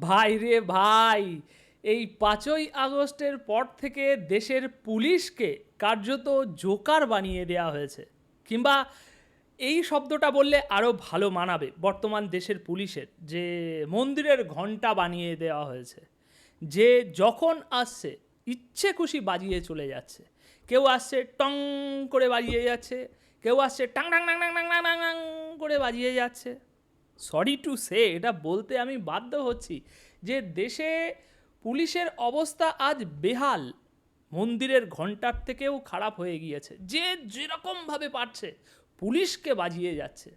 ভাই রে ভাই এই পাঁচই আগস্টের পর থেকে দেশের পুলিশকে কার্যত জোকার বানিয়ে দেয়া হয়েছে কিংবা এই শব্দটা বললে আরও ভালো মানাবে বর্তমান দেশের পুলিশের যে মন্দিরের ঘণ্টা বানিয়ে দেওয়া হয়েছে যে যখন আসছে ইচ্ছে খুশি বাজিয়ে চলে যাচ্ছে কেউ আসছে টং করে বাজিয়ে যাচ্ছে কেউ আসছে টাং টাং টাং টাং টাং টাং করে বাজিয়ে যাচ্ছে সরি টু সে, এটা বলতে আমি বাধ্য হচ্ছি যে দেশে পুলিশের অবস্থা আজ বেহাল। মন্দিরের ঘণ্টার থেকেও খারাপ হয়ে গিয়েছে। যে যেরকমভাবে পারছে, পুলিশকে বাজিয়ে যাচ্ছে।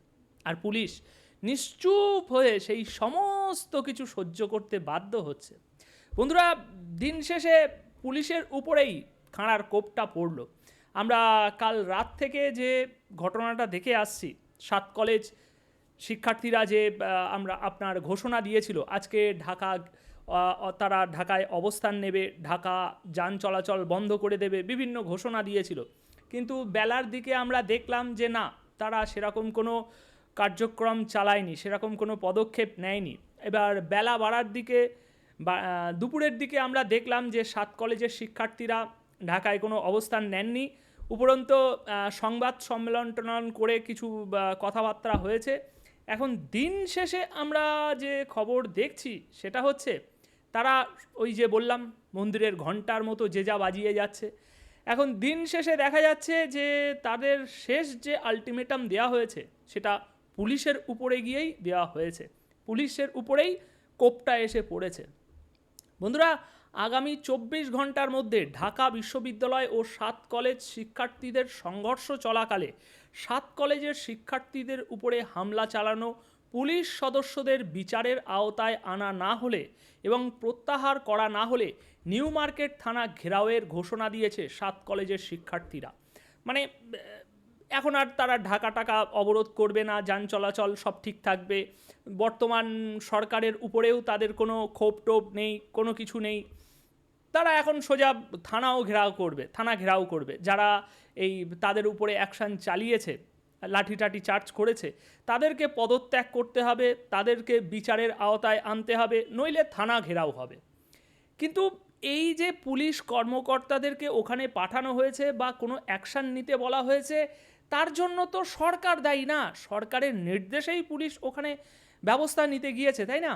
আর পুলিশ নিশ্চুপ হয়ে সেই সমস্ত কিছু সহ্য করতে বাধ্য হচ্ছে। বন্ধুরা, দিন শেষে পুলিশের উপরেই খাঁড়ার কোপটা পড়ল। আমরা কাল রাত থেকে যে ঘটনাটা দেখে আসছি, সাত কলেজ শিক্ষার্থীরা যে আমরা আপনার ঘোষণা দিয়েছিল, আজকে ঢাকা তারা ঢাকায় অবস্থান নেবে, ঢাকা যান চলাচল বন্ধ করে দেবে, বিভিন্ন ঘোষণা দিয়েছিল। কিন্তু বেলার দিকে আমরা দেখলাম যে না, তারা সেরকম কোনো কার্যক্রম চালায়নি, সেরকম কোনো পদক্ষেপ নেয়নি। এবার বেলা বাড়ার দিকে দুপুরের দিকে আমরা দেখলাম যে সাত কলেজের শিক্ষার্থীরা ঢাকায় কোনো অবস্থান নেননি। উপরন্ত সংবাদ সম্মেলন করে কিছু কথাবার্তা হয়েছে। এখন দিন শেষে আমরা যে খবর দেখছি, সেটা হচ্ছে তারা ওই যে বললাম, মন্দিরের ঘণ্টার মতো যে যা বাজিয়ে যাচ্ছে। এখন দিন শেষে দেখা যাচ্ছে যে তাদের শেষ যে আলটিমেটাম দেওয়া হয়েছে, সেটা পুলিশের উপরে গিয়েই দেওয়া হয়েছে। পুলিশের উপরেই কোপটা এসে পড়েছে। বন্ধুরা, আগামী চব্বিশ ঘণ্টার মধ্যে ঢাকা বিশ্ববিদ্যালয় ও সাত কলেজ শিক্ষার্থীদের সংঘর্ষ চলাকালে সাত কলেজের শিক্ষার্থীদের উপরে হামলা চালানো, পুলিশ সদস্যদের বিচারের আওতায় আনা না হলে এবং প্রত্যাহার করা না হলে নিউ মার্কেট থানা ঘেরাওয়ের ঘোষণা দিয়েছে সাত কলেজের শিক্ষার্থীরা। মানে এখন আর তারা ঢাকা টাকা অবরোধ করবে না, যান চলাচল সব ঠিক থাকবে, বর্তমান সরকারের উপরেও তাদের কোনো ক্ষোভ টোপ নেই, কোনো কিছু নেই। তারা এখন সোজা থানাও ঘেরাও করবে, থানা ঘেরাও করবে। যারা এই তাদের উপরে অ্যাকশান চালিয়েছে লাঠি টাঠি চার্জ করেছে, তাদেরকে পদত্যাগ করতে হবে, তাদেরকে বিচারের আওতায় আনতে হবে, নইলে থানা ঘেরাও হবে। কিন্তু এই যে পুলিশ কর্মকর্তাদেরকে ওখানে পাঠানো হয়েছে বা কোনো অ্যাকশান নিতে বলা হয়েছে, তার জন্য তো সরকার দায়ী না। সরকারের নির্দেশেই পুলিশ ওখানে ব্যবস্থা নিতে গিয়েছে, তাই না?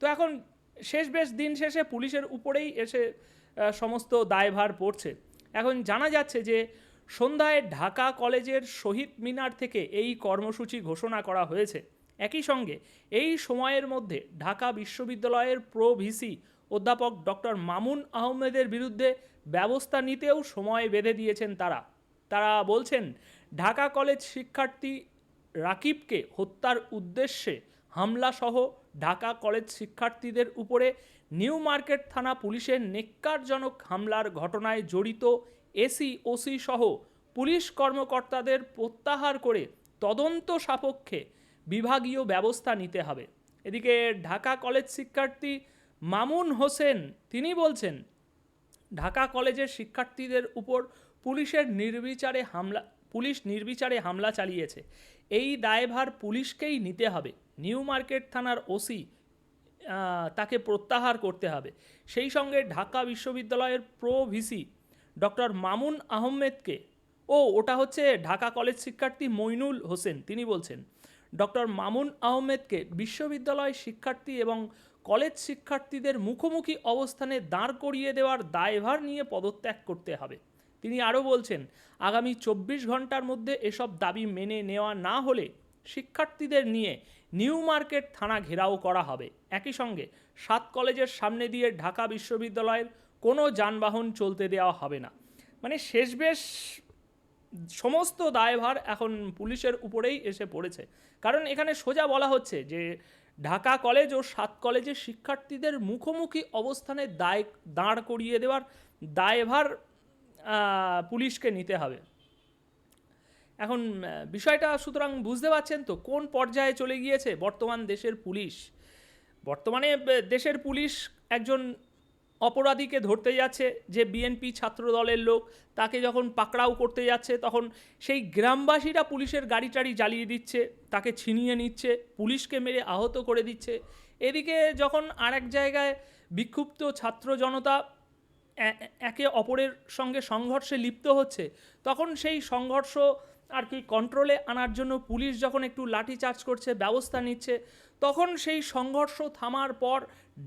তো এখন শেষ বেশ দিন শেষে পুলিশের উপরেই এসে সমস্ত দায়ভার পড়ছে। এখন জানা যাচ্ছে যে সন্ধ্যায় ঢাকা কলেজের শহীদ মিনার থেকে এই কর্মসূচি ঘোষণা করা হয়েছে। একই সঙ্গে এই সময়ের মধ্যে ঢাকা বিশ্ববিদ্যালয়ের প্রো ভিসি অধ্যাপক ডক্টর মামুন আহমেদের বিরুদ্ধে ব্যবস্থা নিতেও সময় বেঁধে দিয়েছেন তারা। তারা বলছেন, ঢাকা কলেজ শিক্ষার্থী রাকিবকে হত্যার উদ্দেশ্যে হামলাসহ ঢাকা কলেজ শিক্ষার্থীদের উপরে নিউ মার্কেট থানা পুলিশের নেক্কারজনক হামলার ঘটনায় জড়িত এসি, ওসি সহ পুলিশ কর্মকর্তাদের প্রত্যাহার করে তদন্ত সাপেক্ষে বিভাগীয় ব্যবস্থা নিতে হবে। এদিকে ঢাকা কলেজ শিক্ষার্থী মামুন হোসেন, তিনি বলছেন, ঢাকা কলেজের শিক্ষার্থীদের উপর পুলিশের নির্বিচারে হামলা, পুলিশ নির্বিচারে হামলা চালিয়েছে। এই দায়ভার পুলিশকেই নিতে হবে। নিউ মার্কেট থানার ওসি তাকে প্রত্যাহার করতে হবে। সেই সঙ্গে ঢাকা বিশ্ববিদ্যালয়ের প্রো ভিসি ডক্টর মামুন আহমেদকে, ও ওটা হচ্ছে ঢাকা কলেজ শিক্ষার্থী মইনুল হোসেন, তিনি বলছেন, ডক্টর মামুন আহমেদকে বিশ্ববিদ্যালয় শিক্ষার্থী এবং কলেজ শিক্ষার্থীদের মুখোমুখি অবস্থানে দাঁড় করিয়ে দেওয়ার দায়ভার নিয়ে পদত্যাগ করতে হবে। তিনি আরও বলছেন, আগামী চব্বিশ ঘণ্টার মধ্যে এসব দাবি মেনে নেওয়া না হলে শিক্ষার্থীদের নিয়ে নিউ মার্কেট থানা ঘেরাও করা হবে। একই সঙ্গে সাত কলেজের সামনে দিয়ে ঢাকা বিশ্ববিদ্যালয়ের কোনো যানবাহন চলতে দেওয়া হবে না। মানে শেষ বেশ সমস্ত দায়ভার এখন পুলিশের উপরেই এসে পড়েছে। কারণ এখানে সোজা বলা হচ্ছে যে ঢাকা কলেজ ও সাত কলেজের শিক্ষার্থীদের মুখোমুখি অবস্থানে দায় দাঁড় করিয়ে দেওয়ার দায়ভার পুলিশকে নিতে হবে। এখন বিষয়টা সুতরাং বুঝতে পারছেন তো, কোন পর্যায়ে চলে গিয়েছে বর্তমান দেশের পুলিশ? বর্তমানে দেশের পুলিশ একজন অপরাধীকে ধরতে যাচ্ছে, যে বিএনপি ছাত্র দলের লোক, তাকে যখন পাকড়াও করতে যাচ্ছে, তখন সেই গ্রামবাসীরা পুলিশের গাড়ি টাড়ি জ্বালিয়ে দিচ্ছে, তাকে ছিনিয়ে নিচ্ছে, পুলিশকে মেরে আহত করে দিচ্ছে। এদিকে যখন আরেক জায়গায় বিক্ষুব্ধ ছাত্র জনতা একে অপরের সঙ্গে সংঘর্ষে লিপ্ত হচ্ছে, তখন সেই সংঘর্ষ আর কি কন্ট্রোলে আনার জন্য পুলিশ যখন একটু লাঠিচার্জ করছে, ব্যবস্থা নিচ্ছে, তখন সেই সংঘর্ষ থামার পর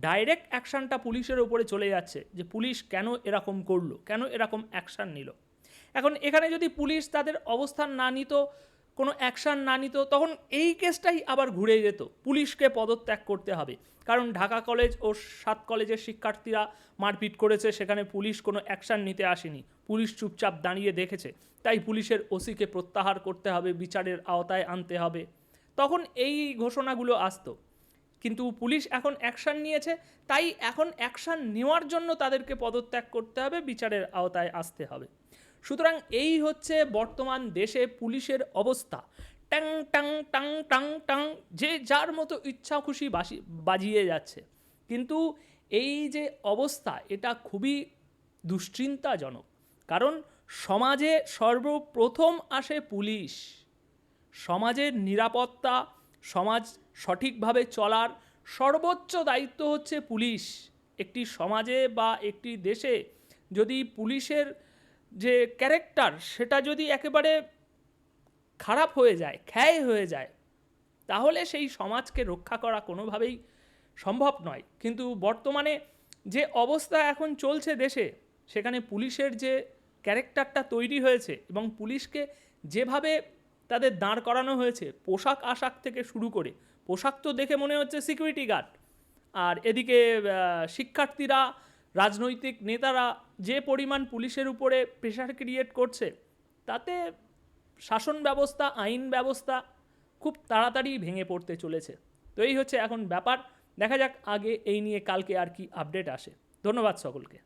ডাইরেক্ট অ্যাকশনটা পুলিশের ওপরে চলে যাচ্ছে, যে পুলিশ কেন এরকম করল, কেন এরকম অ্যাকশন নিল। এখন এখানে যদি পুলিশ তাদের অবস্থান না নিত কোনো অ্যাকশন না নিত, তখন এই কেসটাই আবার ঘুরে যেত। পুলিশকে পদত্যাগ করতে হবে। কারণ ঢাকা কলেজ ও সাত কলেজের শিক্ষার্থীরা মারপিট করেছে, সেখানে পুলিশ কোনো অ্যাকশন নিতে আসেনি। পুলিশ চুপচাপ দাঁড়িয়ে দেখেছে, তাই পুলিশের ওসিকে প্রত্যাহার করতে হবে, বিচারের আওতায় আনতে হবে। তখন এই ঘোষণাগুলো আসতো। কিন্তু পুলিশ এখন অ্যাকশন নিয়েছে, তাই এখন অ্যাকশন নেওয়ার জন্য তাদেরকে পদত্যাগ করতে হবে, বিচারের আওতায় আসতে হবে। সুতরাং এই হচ্ছে বর্তমান দেশে পুলিশের অবস্থা। ট্যাং টাং টাং টাং টাং যে যার মতো ইচ্ছা খুশি বাসি, বাজিয়ে যাচ্ছে। কিন্তু এই যে অবস্থা, এটা খুবই দুশ্চিন্তাজনক। কারণ সমাজে সর্বপ্রথম আসে পুলিশ। সমাজের নিরাপত্তা, সমাজ সঠিকভাবে চলার সর্বোচ্চ দায়িত্ব হচ্ছে পুলিশ। একটি সমাজে বা একটি দেশে যদি পুলিশের যে ক্যারেক্টার সেটা যদি একেবারে খারাপ হয়ে যায়, ক্ষয় হয়ে যায়, তাহলে সেই সমাজকে রক্ষা করা কোনোভাবেই সম্ভব নয়। কিন্তু বর্তমানে যে অবস্থা এখন চলছে দেশে, সেখানে পুলিশের যে ক্যারেক্টারটা তৈরি হয়েছে এবং পুলিশকে যেভাবে তাদের দাঁড় করানো হয়েছে, পোশাক আশাক থেকে শুরু করে, পোশাক তো দেখে মনে হচ্ছে সিকিউরিটি গার্ড আর এদিকে শিক্ষার্থীরা রাজনৈতিক নেতারা যে পরিমাণ পুলিশের উপরে প্রেশার ক্রিয়েট করছে, তাতে শাসন ব্যবস্থা, আইন ব্যবস্থা খুব তাড়াতাড়ি ভেঙে পড়তে চলেছে। তো এই হচ্ছে এখন ব্যাপার। দেখা যাক আগে এই নিয়ে কালকে আর কি আপডেট আসে। ধন্যবাদ সকলকে।